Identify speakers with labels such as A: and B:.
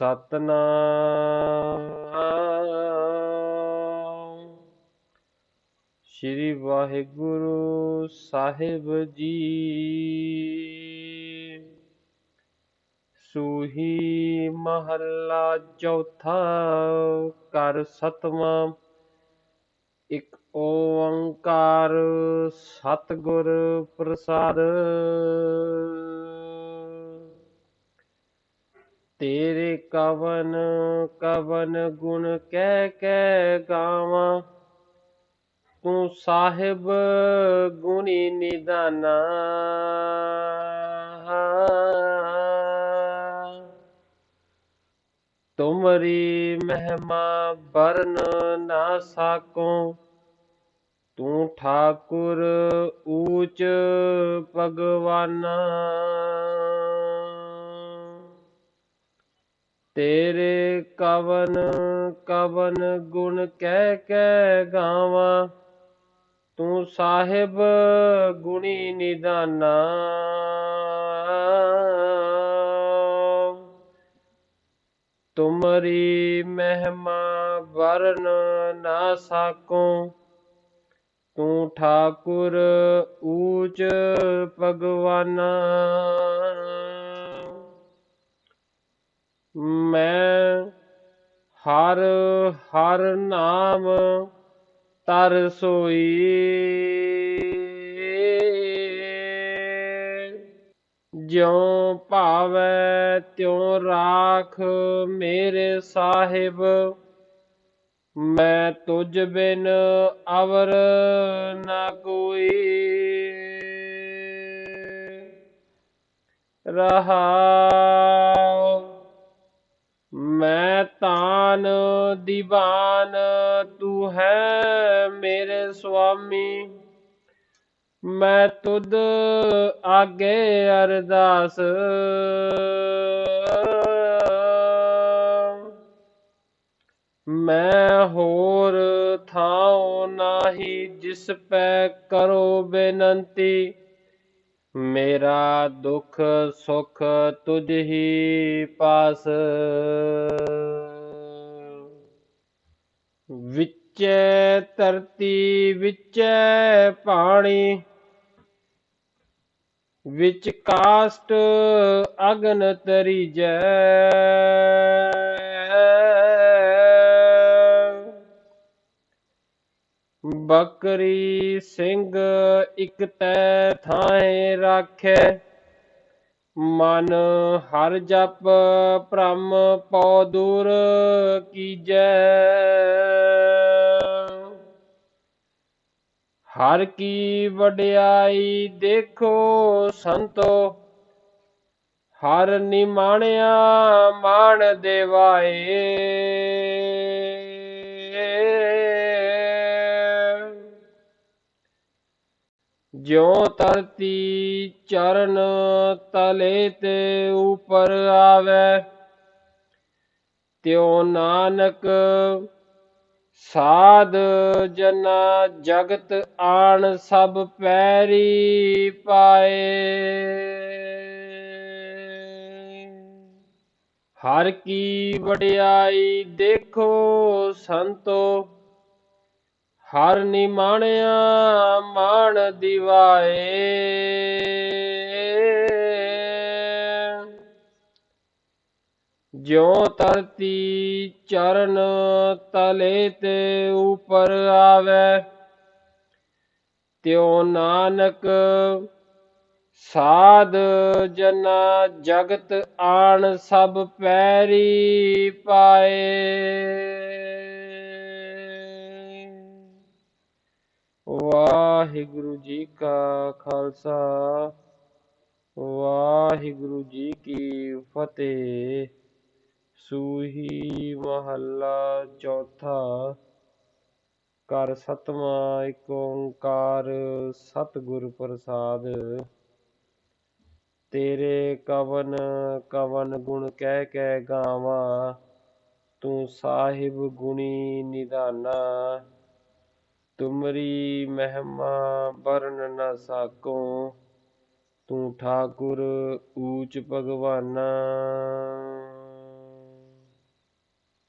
A: ਸਤਨਾਮ। ਸ੍ਰੀ ਵਾਹਿਗੁਰੂ ਸਾਹਿਬ ਜੀ। ਸੂਹੀ ਮਹੱਲਾ ਚੌਥਾ ਕਰ ਸਤਵਾਂ। ਇੱਕ ਓੰਕਾਰ ਸਤਿਗੁਰ ਪ੍ਰਸਾਦ। ਤੇਰੇ ਕਵਨ ਕਵਨ ਗੁਣ ਕਹਿ ਕਹਿ ਗਾਵਾਂ। ਤੂੰ ਸਾਹਿਬ ਗੁਣੀ ਨਿਦਾਨਾ। ਤੁਮਰੀ ਮਹਿਮਾ ਬਰਨ ਨਾ ਸਾਕੋ। ਤੂੰ ਠਾਕੁਰ ਊਚ ਭਗਵਾਨਾ। ਤੇਰੇ ਕਵਨ ਕਵਨ ਗੁਣ ਕਹਿ ਕੇ ਗਾਵਾਂ। ਤੂੰ ਸਾਹਿਬ ਗੁਣੀ ਨਿਦਾਨਾ। ਤੁਮਰੀ ਮਹਿਮਾ ਵਰਨ ਨਾ ਸਾਕੋ। ਤੂੰ ਠਾਕੁਰ ਊਚ ਭਗਵਾਨਾ। ਮੈਂ ਹਰ ਹਰ ਨਾਮ ਤਰ ਸੋਈ। ਜਿਉ ਭਾਵੈ ਤਿਉ ਰਾਖ ਮੇਰੇ ਸਾਹਿਬ, ਮੈਂ ਤੁਝ ਬਿਨ ਅਵਰ ਨਾ ਕੋਈ। ਰਹਾਉ ਮੈਂ ਤਾਨ ਦੀਵਾਨ ਤੂੰ ਹੈ ਮੇਰੇ ਸੁਆਮੀ। ਮੈਂ ਤੁਧ ਆਗੇ ਅਰਦਾਸ। ਮੈਂ ਹੋਰ ਥਾਉ ਨਾਹੀ ਜਿਸ ਪੈ ਕਰੋ ਬੇਨੰਤੀ। ਮੇਰਾ ਦੁੱਖ ਸੁਖ ਤੁਝ ਹੀ ਪਾਸ। ਵਿਚੈ ਧਰਤੀ ਵਿਚੈ ਪਾਣੀ ਵਿੱਚ ਕਾਸਟ ਅਗਨ ਤਰੀਜੈ। ਬੱਕਰੀ ਸਿੰਘ ਇਕ ਤੈ ਥਾਏ ਰਾਖੈ। ਮਨ ਹਰ ਜਪ ਭ੍ਰਮ ਪਉ ਦੂਰ ਕੀਜੈ। ਹਰ ਕੀ ਵਡਿਆਈ ਦੇਖੋ ਸੰਤੋ, ਹਰ ਨਿਮਾਣਿਆ ਮਾਣ ਦੇਵਾਏ। ਜਿਉ ਧਰਤੀ ਚਰਨ ਤਲੇ ਤੇ ਉਪਰ ਆਵੇ, ਤਿਉ ਨਾਨਕ ਸਾਧ ਜਨਾ ਜਗਤ ਆਣ ਸਭ ਪੈਰੀ ਪਾਏ। ਹਰ ਕੀ ਵਡਿਆਈ ਦੇਖੋ ਸੰਤੋ ਹਰ ਨਿਮਾਣਿਆ ਮਾਣ ਦਿਵਾਏ। ਜਿਉ ਧਰਤੀ ਚਰਨ ਤਲੇ ਤੇ ਉਪਰ ਆਵੇ, ਤਿਉ ਨਾਨਕ ਸਾਧ ਜਨਾ ਜਗਤ ਆਣ ਸਭ ਪੈਰੀ ਪਾਏ। ਵਾਹਿਗੁਰੂ ਜੀ ਕਾ ਖਾਲਸਾ, ਵਾਹਿਗੁਰੂ ਜੀ ਕੀ ਫਤਿਹ। ਸੂਹੀ ਮਹੱਲਾ ਚੌਥਾ ਕਰ ਸਤਵਾਂ ਏਕ ਓੰਕਾਰ ਸਤਿਗੁਰ ਪ੍ਰਸਾਦ। ਤੇਰੇ ਕਵਨ ਕਵਨ ਗੁਣ ਕਹਿ ਕਹਿ ਗਾਵਾਂ, ਤੂੰ ਸਾਹਿਬ ਗੁਣੀ ਨਿਦਾਨਾ ਤੁਮਰੀ ਮਹਿਮਾ ਵਰਨ ਨ ਸਾਕੋ ਤੂੰ ਠਾਕੁਰ ਊਚ ਭਗਵਾਨਾ।